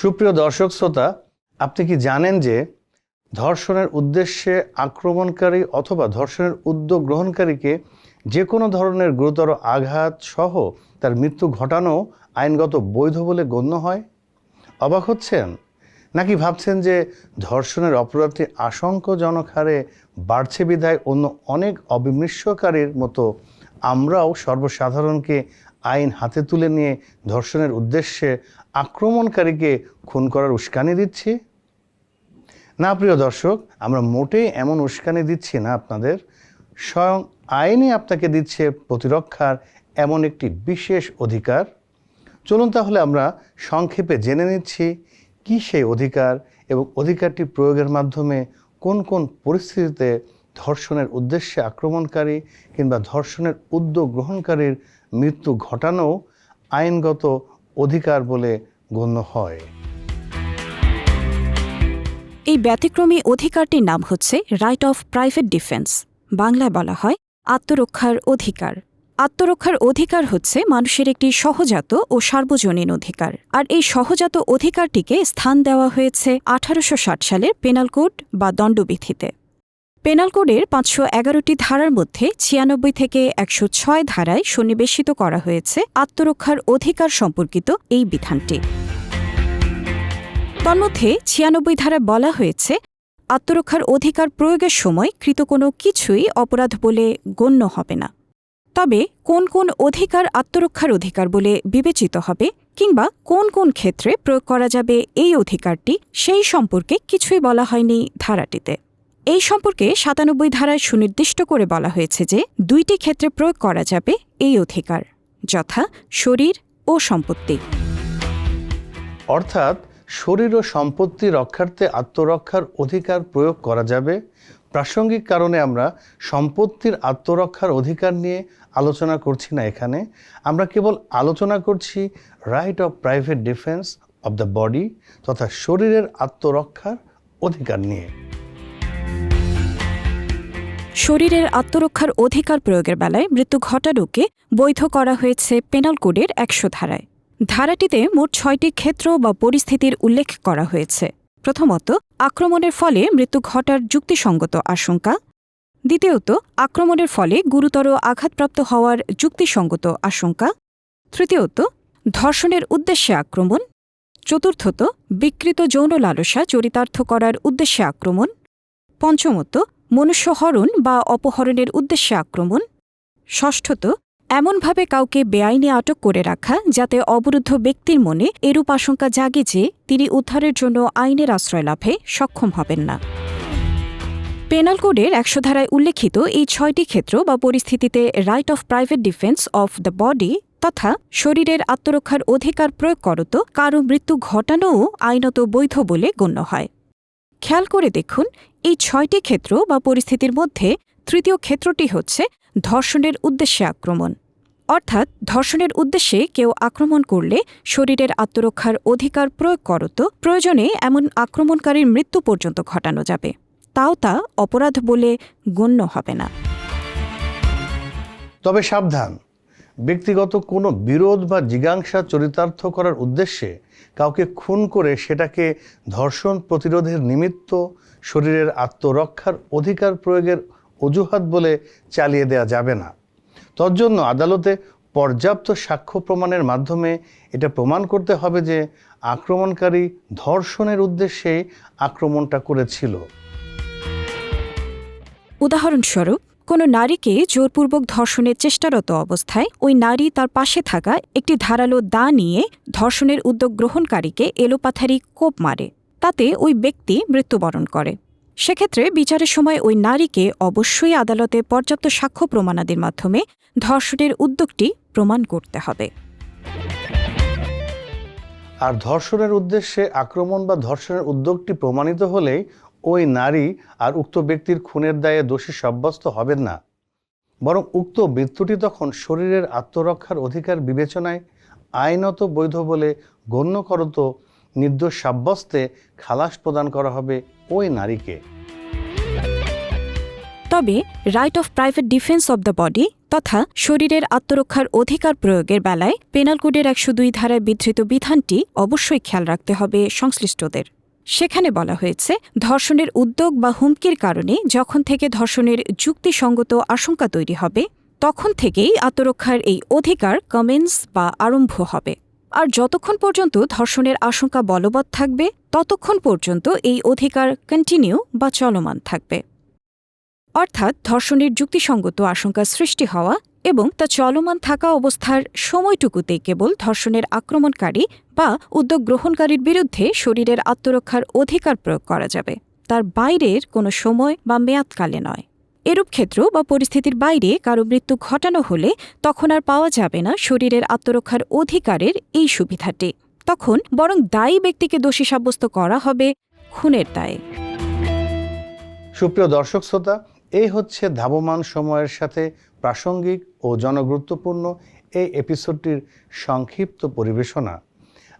সুপ্রিয় দর্শক, শ্রোতা, আপনি কি জানেন যে ধর্ষণের উদ্দেশ্যে আক্রমণকারী অথবা ধর্ষণের উদ্যোগ গ্রহণকারীকে যে কোনো ধরনের গুরুতর আঘাত সহ তার মৃত্যু ঘটানো আইনগত বৈধ বলে গণ্য হয়? অবাক হচ্ছেন? নাকি ভাবছেন যে ধর্ষণের অপরাধটি আশঙ্কাজনক হারে বাড়ছে বিধায় অন্য অনেক অবিমৃষ্যকারীর মতো আমরাও সর্বসাধারণকে আইন হাতে তুলে নিয়ে ধর্ষণের উদ্দেশ্যে আক্রমণকারীকে খুন করার উস্কানি দিচ্ছি? না, প্রিয় দর্শক, আমরা মোটেই এমন উস্কানি দিচ্ছি না আপনাদের। স্বয়ং আইনে আপনাকে দিচ্ছে প্রতিরক্ষার এমন একটি বিশেষ অধিকার। চলুন তাহলে আমরা সংক্ষেপে জেনে নিচ্ছি কি সেই অধিকার এবং অধিকারটি প্রয়োগের মাধ্যমে কোন কোন পরিস্থিতিতে ধর্ষণের উদ্দেশ্যে আক্রমণকারী কিংবা ধর্ষণের উদ্যোগ গ্রহণকারীর মৃত্যু ঘটানো আইনগত অধিকার বলে গণ্য হয়। এই ব্যতিক্রমী অধিকারটির নাম হচ্ছে রাইট অফ প্রাইভেট ডিফেন্স বাংলায় বলা হয় আত্মরক্ষার অধিকার। আত্মরক্ষার অধিকার হচ্ছে মানুষের একটি সহজাত ও সার্বজনীন অধিকার। আর এই সহজাত অধিকারটিকে স্থান দেওয়া হয়েছে আঠারোশো ষাট সালের পেনাল কোড বা দণ্ডবিধিতে। পেনাল কোডের পাঁচশো এগারোটি ধারার মধ্যে ছিয়ানব্বই থেকে একশো ছয় ধারায় সন্নিবেশিত করা হয়েছে আত্মরক্ষার অধিকার সম্পর্কিত এই বিধানটি। তন্মধ্যে ছিয়ানব্বই ধারায় বলা হয়েছে, আত্মরক্ষার অধিকার প্রয়োগের সময় কৃত কোনো কিছুই অপরাধ বলে গণ্য হবে না। তবে কোন কোন অধিকার আত্মরক্ষার অধিকার বলে বিবেচিত হবে কিংবা কোন কোন ক্ষেত্রে প্রয়োগ করা যাবে এই অধিকারটি সেই সম্পর্কে কিছুই বলা হয়নি ধারাটিতে। এই সম্পর্কে সাতানব্বই ধারায় সুনির্দিষ্ট করে বলা হয়েছে যে দুইটি ক্ষেত্রে প্রয়োগ করা যাবে এই অধিকার, যথা শরীর ও সম্পত্তি। অর্থাৎ শরীর ও সম্পত্তি রক্ষার্থে আত্মরক্ষার অধিকার প্রয়োগ করা যাবে। প্রাসঙ্গিক কারণে আমরা সম্পত্তির আত্মরক্ষার অধিকার নিয়ে আলোচনা করছি না এখানে। আমরা কেবল আলোচনা করছি right of private defence of the body তথা শরীরের আত্মরক্ষার অধিকার নিয়ে। শরীরের আত্মরক্ষার অধিকার প্রয়োগের বেলায় মৃত্যু ঘটানোকে বৈধ করা হয়েছে পেনাল কোডের একশো ধারায়। ধারাটিতে মোট ছয়টি ক্ষেত্র বা পরিস্থিতির উল্লেখ করা হয়েছে। প্রথমত, আক্রমণের ফলে মৃত্যু ঘটার যুক্তিসঙ্গত আশঙ্কা। দ্বিতীয়ত, আক্রমণের ফলে গুরুতর আঘাতপ্রাপ্ত হওয়ার যুক্তিসঙ্গত আশঙ্কা। তৃতীয়ত, ধর্ষণের উদ্দেশ্যে আক্রমণ। চতুর্থত, বিকৃত যৌন লালসা চরিতার্থ করার উদ্দেশ্যে আক্রমণ। পঞ্চমত মনুষ্যহরণ বা অপহরণের উদ্দেশ্যে আক্রমণ। ষষ্ঠত, এমনভাবে কাউকে বেআইনে আটক করে রাখা যাতে অবরুদ্ধ ব্যক্তির মনে এরূপ আশঙ্কা জাগে যে তিনি উদ্ধারের জন্য আইনের আশ্রয় লাভে সক্ষম হবেন না। পেনাল কোডের একশো ধারায় উল্লেখিত এই ছয়টি ক্ষেত্র বা পরিস্থিতিতে right of private defence of the body তথা শরীরের আত্মরক্ষার অধিকার প্রয়োগ করত, কারও মৃত্যু ঘটানোও আইনত বৈধ বলে গণ্য হয়। খেয়াল করে দেখুন এই ছয়টি ক্ষেত্র বা পরিস্থিতির মধ্যে তৃতীয় ক্ষেত্রটি হচ্ছে ধর্ষণের উদ্দেশ্যে আক্রমণ। অর্থাৎ ধর্ষণের উদ্দেশ্যে কেউ আক্রমণ করলে শরীরের আত্মরক্ষার অধিকার প্রয়োগ করত, প্রয়োজনে এমন আক্রমণকারীর মৃত্যু পর্যন্ত ঘটানো যাবে। তাও তা অপরাধ বলে গণ্য হবে না। তবে সাবধান। ব্যক্তিগত কোনো বিরোধ বা জিজ্ঞাসা চরিতার্থ করার উদ্দেশ্যে কাউকে খুন করে সেটাকে ধর্ষণ প্রতিরোধের নিমিত্ত শরীরের আত্মরক্ষার অধিকার প্রয়োগের অজুহাত বলে চালিয়ে দেওয়া যাবে না। তজ্জন্য আদালতে পর্যাপ্ত সাক্ষ্য প্রমাণের মাধ্যমে এটা প্রমাণ করতে হবে যে আক্রমণকারী ধর্ষণের উদ্দেশ্যেই আক্রমণটা করেছিল। উদাহরণস্বরূপ কোনো নারীকে জোরপূর্বক ধর্ষণের চেষ্টারত অবস্থায় ওই নারী তার পাশে থাকা একটি ধারালো দা নিয়ে ধর্ষণের উদ্যোগ গ্রহণকারীকে এলোপাথারি কোপ মারে। তাতে ওই ব্যক্তি মৃত্যুবরণ করে। সেক্ষেত্রে বিচারের সময় ওই নারীকে অবশ্যই আদালতে পর্যাপ্ত সাক্ষ্য প্রমাণাদির মাধ্যমে ধর্ষণের উদ্যোগটি প্রমাণ করতে হবে। আর ধর্ষণের উদ্দেশ্যে আক্রমণ বা ধর্ষণের উদ্যোগটি প্রমাণিত হলেই ওই নারী আর উক্ত ব্যক্তির খুনের দায়ে দোষী সাব্যস্ত হবেন না। বরং উক্ত মৃত্যুটি তখন শরীরের আত্মরক্ষার অধিকার বিবেচনায় আইনত বৈধ বলে গণ্য করত, নির্দোষ সাব্যস্তে খালাস প্রদান করা হবে ওই নারীকে। তবে right of private defence of the body তথা শরীরের আত্মরক্ষার অধিকার প্রয়োগের বেলায় পেনাল কোডের একশো দুই ধারায় বিধৃত বিধানটি অবশ্যই খেয়াল রাখতে হবে সংশ্লিষ্টদের। সেখানে বলা হয়েছে, ধর্ষণের উদ্যোগ বা হুমকির কারণে যখন থেকে ধর্ষণের যুক্তিসঙ্গত আশঙ্কা তৈরি হবে, তখন থেকেই আত্মরক্ষার এই অধিকার কমেন্স বা আরম্ভ হবে। আর যতক্ষণ পর্যন্ত ধর্ষণের আশঙ্কা বলবৎ থাকবে, ততক্ষণ পর্যন্ত এই অধিকার কন্টিনিউ বা চলমান থাকবে। অর্থাৎ ধর্ষণের যুক্তিসঙ্গত আশঙ্কা সৃষ্টি হওয়া এবং তা চলমান থাকা অবস্থার সময়টুকুতেই কেবল ধর্ষণের আক্রমণকারী বা উদ্যোগ গ্রহণকারীর বিরুদ্ধে শরীরের আত্মরক্ষার অধিকার প্রয়োগ করা যাবে। তার বাইরের কোনো সময় বা মেয়াদকালে নয়। এরূপ ক্ষেত্র বা পরিস্থিতির বাইরে কারও মৃত্যু ঘটানো হলে তখন আর পাওয়া যাবে না শরীরের আত্মরক্ষার অধিকারের এই সুবিধাটি। তখন বরং দায়ী ব্যক্তিকে দোষী সাব্যস্ত করা হবে খুনের দায়ে। সুপ্রিয় দর্শক শ্রোতা, এই হচ্ছে ধাবমান সময়ের সাথে প্রাসঙ্গিক ও জনগুরুত্বপূর্ণ এই এপিসোডটির সংক্ষিপ্ত পরিবেশনা।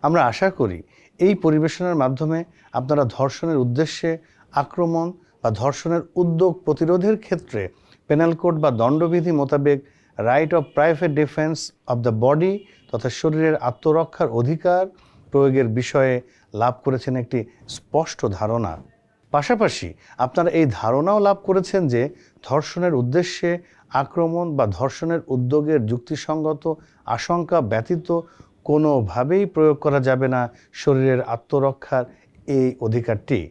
আমরা আশা করি এই পরিবেশনার মাধ্যমে আপনারা ধর্ষণের উদ্দেশ্যে আক্রমণ বা ধর্ষণের উদ্যোগ প্রতিরোধের ক্ষেত্রে পেনাল কোড বা দণ্ডবিধি মোতাবেক right of private defence of the body তথা শরীরের আত্মরক্ষার অধিকার প্রয়োগের বিষয়ে লাভ করেছেন একটি স্পষ্ট ধারণা। পাশাপাশি আপনারা এই ধারণাও লাভ করেছেন যে ধর্ষণের উদ্দেশ্যে আক্রমণ বা ধর্ষণের উদ্যোগের যুক্তিসঙ্গত আশঙ্কা ব্যতীত কোনোভাবেই প্রয়োগ করা যাবে না শরীরের আত্মরক্ষার এই অধিকারটি।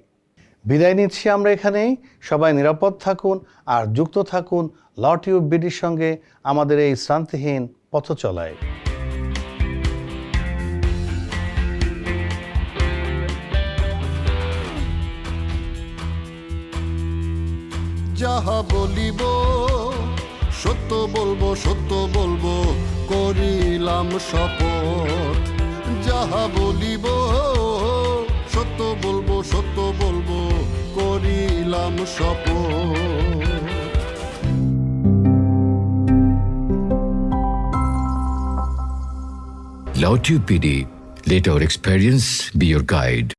বিদায় নিচ্ছি আমরা এখানেই। সবাই নিরাপদ থাকুন আর যুক্ত থাকুন ল টিউব বিডির সঙ্গে আমাদের এই শ্রান্তিহীন পথ চলায় বলিব সত্য বলব সত্য বলব করিলাম শপথ যাহা বলিব সত্য বলব সত্য বলব করিলাম শপথ Lautube PD, let our experience be your guide.